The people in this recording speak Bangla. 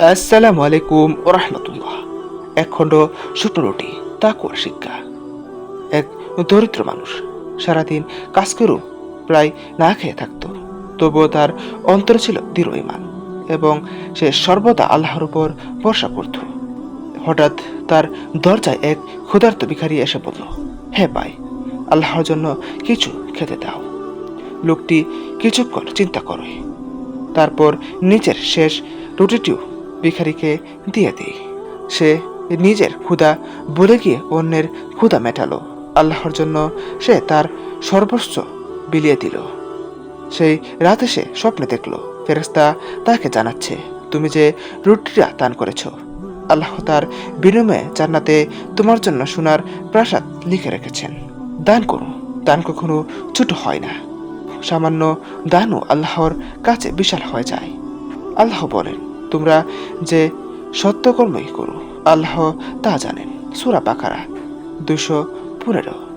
আসসালামু আলাইকুম ওরহমতুল্লাহ। এক খণ্ড শুকনো তাকুয়ার শিক্ষা। এক দরিদ্র মানুষ সারাদিন কাজ প্রায় না খেয়ে থাকতো। তবুও তার অন্তর ছিল দৃঢ় ইমান এবং সে সর্বদা আল্লাহর উপর ভরসা করত। হঠাৎ তার দরজায় এক ক্ষুধার্ত ভিখারি এসে বলল, হে ভাই, আল্লাহর জন্য কিছু খেতে দাও। লোকটি কিছুক্ষণ চিন্তা করে। তারপর নিচের শেষ রুটিটিও ভিখারিকে দিয়ে দেয় সে নিজের ক্ষুদা বলে গিয়ে অন্যের ক্ষুদা মেটালো। আল্লাহর জন্য সে তার সর্বস্ব বিলিয়ে দিল। সেই রাতে সে স্বপ্নে দেখল ফেরেস্তা তাকে জানাচ্ছে, তুমি যে রুটিটা দান করেছ, আল্লাহ তার বিনিময়ে জান্নাতে তোমার জন্য সোনার প্রাসাদ লিখে রেখেছেন। দান করো, দান কখনো ছোট হয় না। সামান্য দানও আল্লাহর কাছে বিশাল হয়ে যায়। আল্লাহ বলেন তোমরা যে সত্যকর্মই করো। আল্লাহ তা জানেন। সুরা পাখারা দুশো পনেরো।